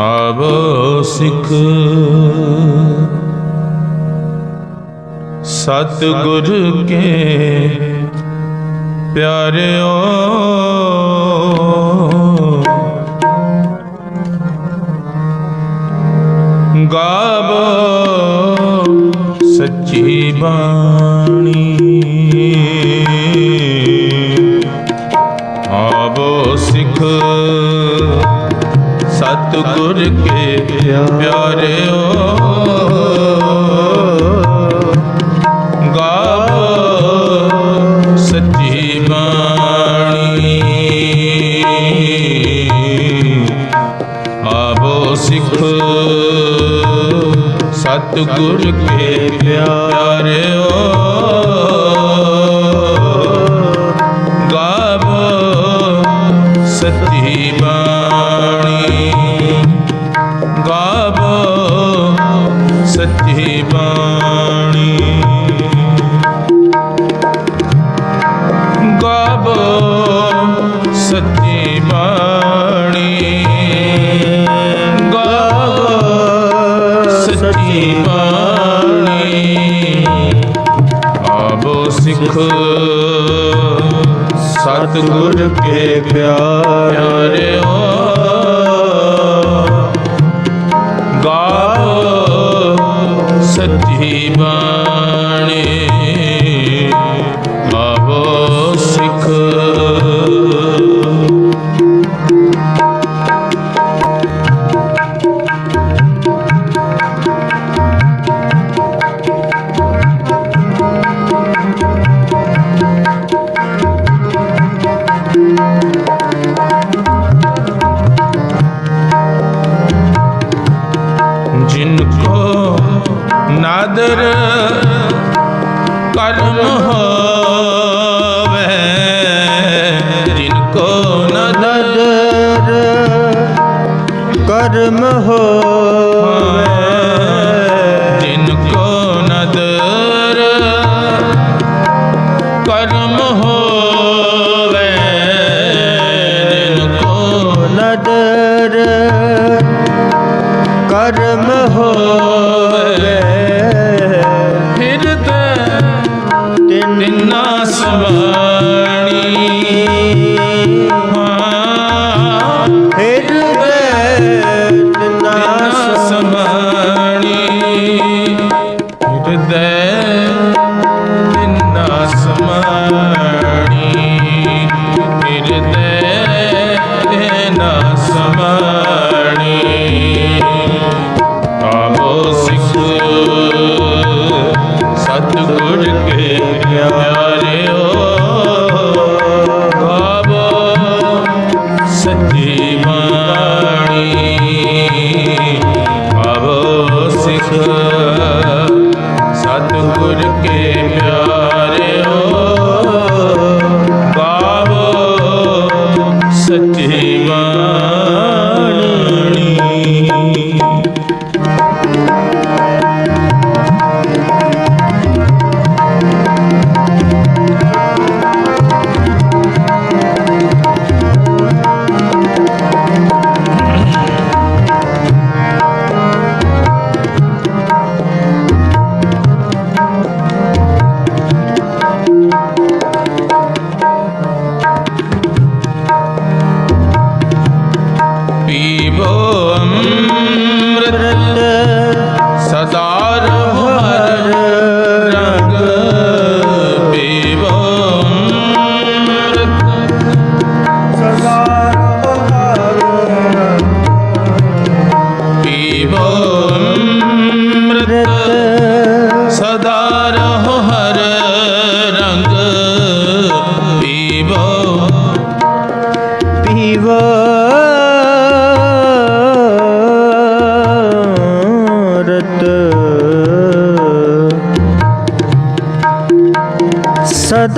ਆਵੋ ਸਿੱਖ। ਸਤ ਗੁਰ ਕੇ ਪਿਆਰਿਓ। ਗਾਵੋ ਸੱਚੀ ਬਾਣੀ। ਸਤ ਗੁਰ ਕੇ ਪਿਆਰਿਓ ਗਾਵੋ ਸੱਚੀ ਬਾਣੀ। ਆਵੋ ਸਿੱਖ ਸਤ ਕੇ ਪਿਆਰਿਓ ਗਾਵੋ ਸੱਚੀ ਬਾਣੀ। ਸੱਚੀ ਬਾਣੀ। ਗਾਵੋ ਸੱਚੀ ਬਾਣੀ। ਗਾਵੋ ਸੱਚੀ ਬਾਣੀ। ਆਬੋ ਸਿੱਖ ਸਤਿਗੁਰ ਕੇ ਪਿਆਰਿਓ। ਗਾਵੋ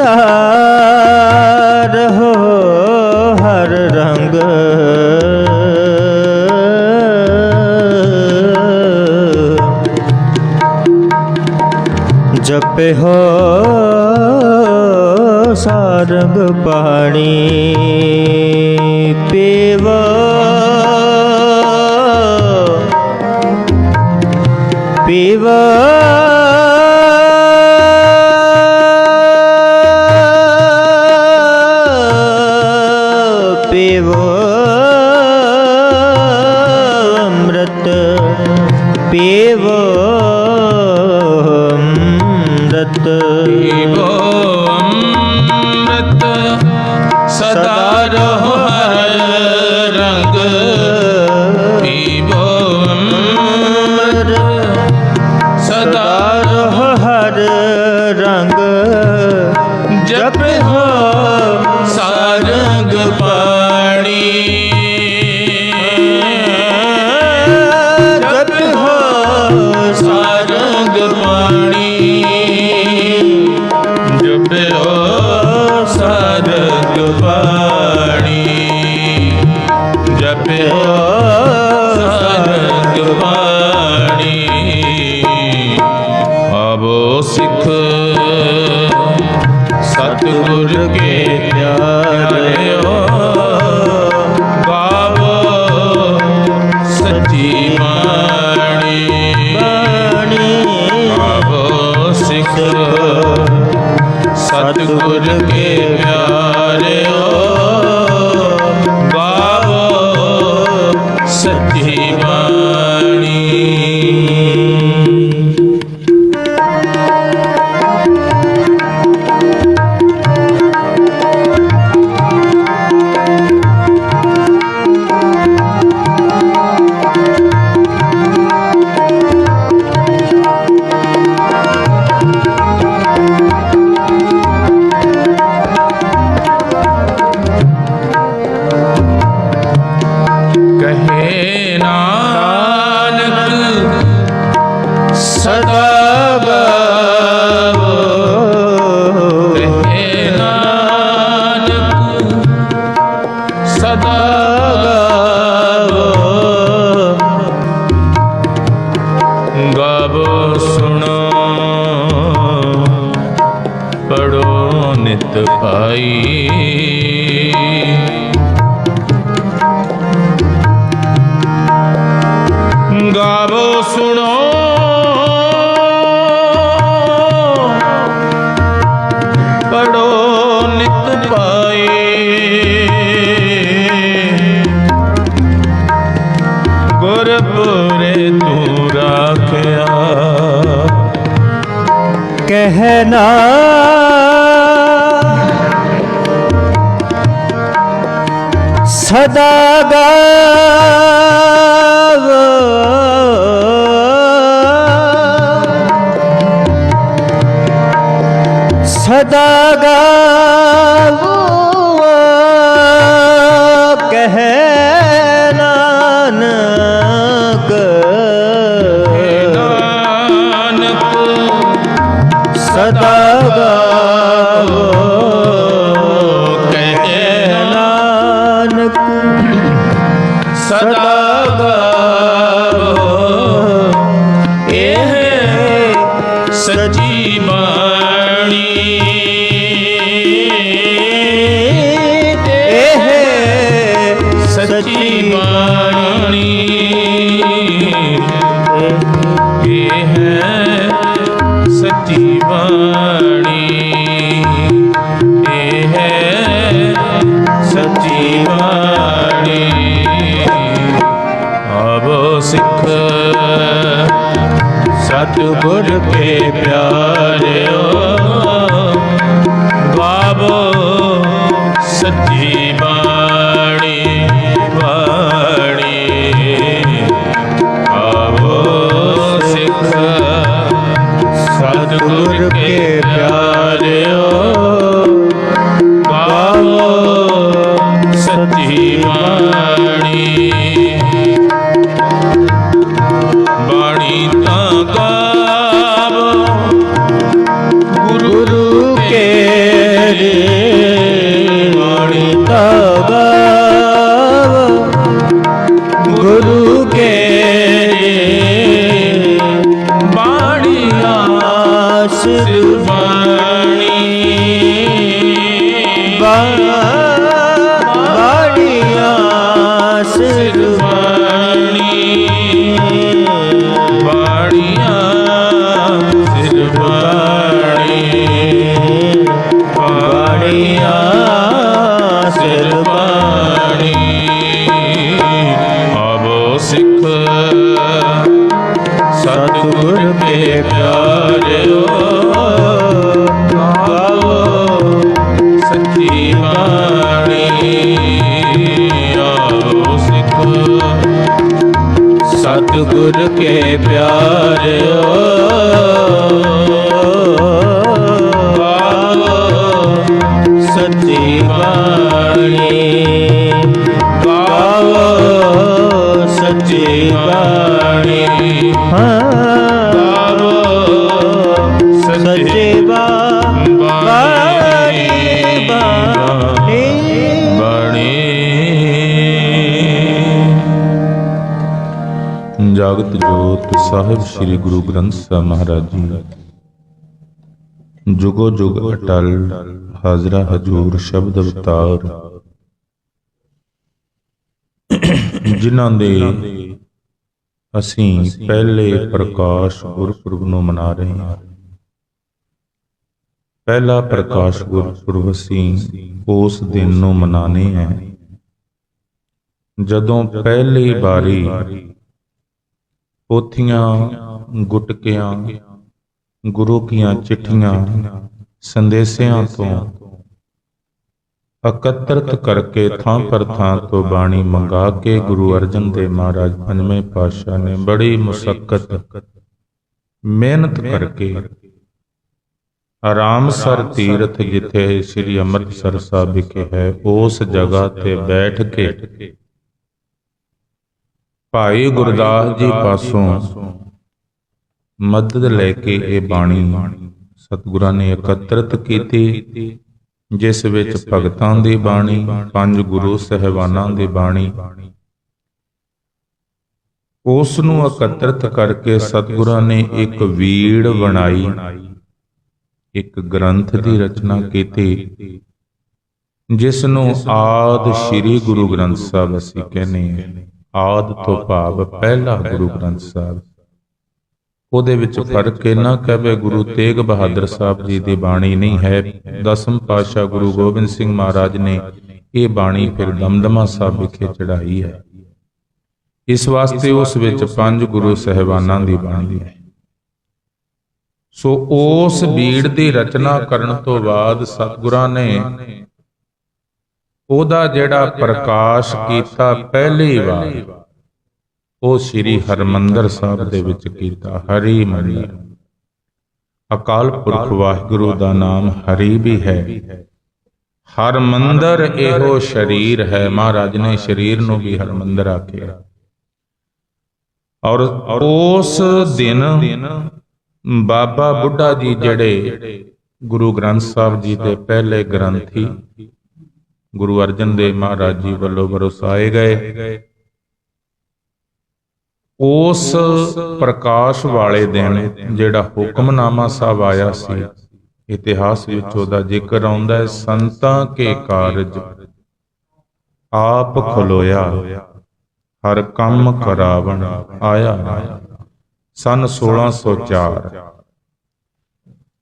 ਕਰਤਾ ਰਹੋ ਹਰ ਰੰਗ। ਜਪੇ ਹੋ ਸਾਰੰਗ ਪਾਣੀ ਪੀਵਾ। ਪੀਵਾ। ਕਰਤ ਬਾਣੀ। ਸਿੱਖ। ਸਤਿਗੁਰ ਕੇ ਪਿਆਰ। ਭਾਈ ਸੁਣੋ। ਪੜੋ ਨਿਤ ਪਾਏ। ਤੂੰ ਰਾਖਿਆ। ਕਹਿਣਾ ਸਦਾ ਗਾਵ। ਸਦਾ ਗਾਵ। ਸੱਚੀ ਬਾਣੀ। ਹੈ ਸੱਚੀ ਬਾਣੀ। ਇਹ ਹੈ ਸੱਚੀ ਬਾਣੀ। ਆਵੋ ਸਿੱਖ ਸਤਿਗੁਰ ਕੇ ਪਿਆਰਿਓ, ਬਾਬੋ ਸੱਚੀ ਅਚਲ ਬਾਣੀ ਆਵੋ ਸਿੱਖ। ਸਤਿਗੁਰ ਦੇ ਪਿਆਰਿਓ ਆਵੋ ਸੱਚੀ ਬਾਣੀ ਸਿੱਖ। ਸਤਿਗੁਰ ਕੇ ਪਿਆਰਿਓ ਗ੍ਰੰਥ ਸਾਹਿਬ ਮਹਾਰਾਜ ਜੀ। ਜੁਗੋ ਜੁਗ ਅਟਲ, ਹਾਜ਼ਰਾ ਹਜੂਰ, ਸ਼ਬਦ ਅਵਤਾਰ। ਜਿਨ੍ਹਾਂ ਦੇ ਅਸੀਂ ਪਹਿਲੇ ਪ੍ਰਕਾਸ਼ ਗੁਰਪੁਰਬ ਨੂੰ ਮਨਾ ਰਹੇ ਹਾਂ। ਪਹਿਲਾ ਪ੍ਰਕਾਸ਼ ਗੁਰਪੁਰਬ ਅਸੀਂ ਉਸ ਦਿਨ ਨੂੰ ਮਨਾਨੇ ਹੈ। ਜਦੋਂ ਪਹਿਲੀ ਵਾਰੀ ਪੋਥੀਆਂ ਗੁਟਕਿਆਂ, ਗੁਰੂ ਕੀਆਂ ਚਿੱਠੀਆਂ ਸੰਦੇਸਿਆਂ ਤੋਂ ਇਕੱਤਰਤ ਕਰਕੇ ਥਾਂ ਪਰ ਥਾਂ ਤੋਂ ਬਾਣੀ ਮੰਗਾ ਕੇ ਗੁਰੂ ਅਰਜਨ ਦੇਵ ਮਹਾਰਾਜ ਪੰਜਵੇਂ ਪਾਤਸ਼ਾਹ ਨੇ ਬੜੀ ਮੁਸ਼ਕਲ ਮਿਹਨਤ ਕਰਕੇ ਆਰਾਮਸਰ ਤੀਰਥ ਜਿੱਥੇ ਸ੍ਰੀ ਅੰਮ੍ਰਿਤਸਰ ਸਾਹਿਬ ਵਿਖੇ ਹੈ, ਉਸ ਜਗ੍ਹਾ ਤੇ ਬੈਠ ਕੇ ਭਾਈ ਗੁਰਦਾਸ ਜੀ ਪਾਸੋਂ ਮਦਦ ਲੈ ਕੇ ਇਹ ਬਾਣੀ ਸਤਿਗੁਰਾਂ ਨੇ ਇਕੱਤਰਤ ਕੀਤੀ, ਜਿਸ ਵਿੱਚ ਭਗਤਾਂ ਦੀ ਬਾਣੀ, ਪੰਜ ਗੁਰੂ ਸਹਿਬਾਨਾਂ ਦੀ ਬਾਣੀ। ਉਸ ਨੂੰ ਇਕੱਤਰਤ ਕਰਕੇ ਸਤਿਗੁਰਾਂ ਨੇ ਇੱਕ ਵੀੜ ਬਣਾਈ, ਇੱਕ ਗ੍ਰੰਥ ਦੀ ਰਚਨਾ ਕੀਤੀ, ਜਿਸ ਨੂੰ ਆਦ ਸ੍ਰੀ ਗੁਰੂ ਗ੍ਰੰਥ ਸਾਹਿਬ ਅਸੀਂ ਕਹਿੰਦੇ ਹਾਂ। ਆਦ ਤੋਂ ਭਾਵ ਪਹਿਲਾ ਗੁਰੂ ਗ੍ਰੰਥ ਸਾਹਿਬ। ਉਹਦੇ ਵਿੱਚ ਫ਼ਰਕ ਇਹਨਾਂ ਕਹਵੇ ਗੁਰੂ ਤੇਗ ਬਹਾਦਰ ਸਾਹਿਬ ਜੀ ਦੀ ਬਾਣੀ ਨਹੀਂ ਹੈ। ਦਸਮ ਪਾਤਸ਼ਾਹ ਗੁਰੂ ਗੋਬਿੰਦ ਸਿੰਘ ਮਹਾਰਾਜ ਨੇ ਇਹ ਬਾਣੀ ਫਿਰ ਦਮਦਮਾ ਸਾਹਿਬ ਵਿਖੇ ਚੜਾਈ ਹੈ। ਇਸ ਵਾਸਤੇ ਉਸ ਵਿੱਚ ਪੰਜ ਗੁਰੂ ਸਹਿਬਾਨਾਂ ਦੀ ਬਾਣੀ ਹੈ। ਸੋ ਉਸ ਬੀੜ ਦੀ ਰਚਨਾ ਕਰਨ ਤੋਂ ਬਾਅਦ ਸਤਿਗੁਰਾਂ ਨੇ ਉਹਦਾ ਜਿਹੜਾ ਪ੍ਰਕਾਸ਼ ਕੀਤਾ ਪਹਿਲੀ ਵਾਰ ਉਹ ਸ੍ਰੀ ਹਰਮੰਦਰ ਸਾਹਿਬ ਦੇ ਵਿੱਚ ਕੀਤਾ ਹਰੀ ਮੰਦਰ ਅਕਾਲ ਪੁਰਖ ਵਾਹਿਗੁਰੂ ਦਾ ਨਾਮ ਹਰੀ ਵੀ ਹੈ। ਹਰਮੰਦਰ ਇਹੋ ਸ਼ਰੀਰ ਹੈ। ਮਹਾਰਾਜ ਨੇ ਸ਼ਰੀਰ ਨੂੰ ਵੀ ਹਰਮੰਦਰ ਆਖਿਆ। ਔਰ ਉਸ ਦਿਨ ਬਾਬਾ ਬੁੱਢਾ ਜੀ ਜਿਹੜੇ ਗੁਰੂ ਗ੍ਰੰਥ ਸਾਹਿਬ ਜੀ ਦੇ ਪਹਿਲੇ ਗ੍ਰੰਥੀ ਗੁਰੂ ਅਰਜਨ ਦੇਵ ਮਹਾਰਾਜ ਜੀ ਵੱਲੋਂ ਵਰਸਾਏ ਗਏ। ਉਸ ਪ੍ਰਕਾਸ਼ ਵਾਲੇ ਦਿਨ ਜਿਹੜਾ ਹੁਕਮਨਾਮਾ ਸਾਹਿਬ ਆਇਆ ਸੀ, ਇਤਿਹਾਸ ਵਿੱਚ ਉਹਦਾ ਜ਼ਿਕਰ ਆਉਂਦਾ ਹੈ, ਸੰਤਾਂ ਕੇ ਕਾਰਜ ਆਪ ਖਲੋਇਆ, ਹਰ ਕੰਮ ਕਰਾਵਣ ਆਇਆ। ਸਨ 1604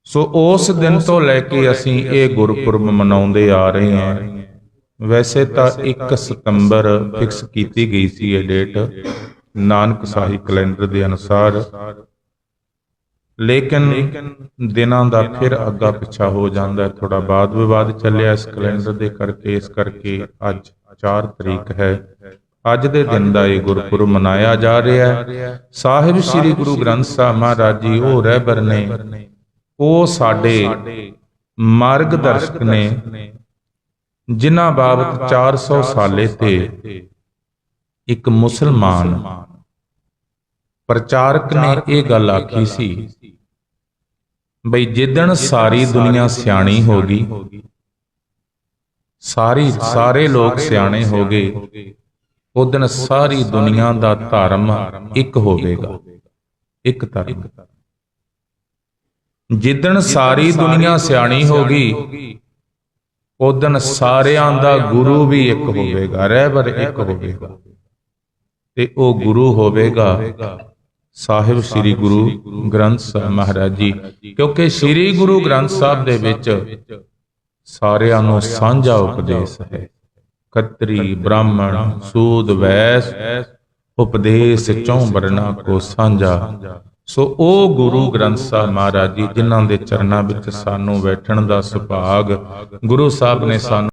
ਸੋ ਉਸ ਦਿਨ ਤੋਂ ਲੈ ਕੇ ਅਸੀਂ ਇਹ ਗੁਰਪੁਰਬ ਮਨਾਉਂਦੇ ਆ ਰਹੇ ਹਾਂ। ਵੈਸੇ ਤਾਂ 1 ਸਤੰਬਰ ਫਿਕਸ ਕੀਤੀ ਗਈ ਸੀ ਇਹ ਡੇਟ। ਨਾਨਕ ਸਾਹੀ ਕੈਲੰਡਰ ਦੇ ਅਨੁਸਾਰ। ਲੇਕਿਨ ਦਿਨਾਂ ਦਾ ਫਿਰ ਅੱਗਾ ਪਿੱਛਾ ਹੋ ਜਾਂਦਾ ਹੈ। ਥੋੜਾ ਬਾਦ ਵਿਵਾਦ ਚੱਲਿਆ ਇਸ ਕੈਲੰਡਰ ਦੇ ਕਰਕੇ। ਇਸ ਕਰਕੇ ਅੱਜ 4 ਤਰੀਕ ਹੈ। ਅੱਜ ਦੇ ਦਿਨ ਦਾ ਇਹ ਗੁਰਪੁਰਬ ਮਨਾਇਆ ਜਾ ਰਿਹਾ ਹੈ। ਸਾਹਿਬ ਸ੍ਰੀ ਗੁਰੂ ਗ੍ਰੰਥ ਸਾਹਿਬ ਮਹਾਰਾਜ ਜੀ, ਉਹ ਰਹਿਬਰ ਨੇ, ਉਹ ਸਾਡੇ ਮਾਰਗ ਦਰਸ਼ਕ ਨੇ, ਜਿਨ੍ਹਾਂ ਬਾਬਤ 400 ਸਾਲੇ ਤੇ ਇੱਕ ਮੁਸਲਮਾਨ ਪ੍ਰਚਾਰਕ ਨੇ ਇਹ ਗੱਲ ਆਖੀ ਸੀ ਬਈ ਜਿੱਦਣ ਸਾਰੀ ਦੁਨੀਆ ਸਿਆਣੀ ਹੋ ਗਈ ਸਾਰੀ ਸਾਰੇ ਲੋਕ ਸਿਆਣੇ ਹੋ ਗਏ। ਉਦਣ ਸਾਰੀ ਦੁਨੀਆ ਦਾ ਧਰਮ ਇੱਕ ਹੋਵੇਗਾ। ਇੱਕ ਧਰਮ। ਜਿੱਦਣ ਸਾਰੀ ਦੁਨੀਆ ਸਿਆਣੀ ਹੋ ਗਈ ਉਦਣ ਸਾਰਿਆਂ ਦਾ ਗੁਰੂ ਵੀ ਇੱਕ ਹੋਵੇਗਾ। ਰਹਿਬਰ ਇੱਕ ਹੋਵੇਗਾ। ਤੇ ਉਹ ਗੁਰੂ ਹੋਵੇਗਾ। ਸਾਹਿਬ ਸ੍ਰੀ ਗੁਰੂ ਗ੍ਰੰਥ ਸਾਹਿਬ ਮਹਾਰਾਜ ਜੀ ਕਿਉਂਕਿ ਸ੍ਰੀ ਗੁਰੂ ਗ੍ਰੰਥ ਸਾਹਿਬ ਦੇ ਵਿੱਚ ਸਾਰਿਆਂ ਨੂੰ ਸਾਂਝਾ ਉਪਦੇਸ਼ ਹੈ। ਖੱਤਰੀ ਬ੍ਰਾਹਮਣ ਸੂਦ ਵੈਸ ਉਪਦੇਸ਼ ਚੌਂ ਵਰਨਾ ਕੋ ਸਾਂਝਾ। ਸੋ ਉਹ ਗੁਰੂ ਗ੍ਰੰਥ ਸਾਹਿਬ ਮਹਾਰਾਜ ਜੀ ਜਿਨ੍ਹਾਂ ਦੇ ਚਰਨਾਂ ਵਿੱਚ ਸਾਨੂੰ ਬੈਠਣ ਦਾ ਸੁਭਾਗ ਗੁਰੂ ਸਾਹਿਬ ਨੇ ਸਾਨੂੰ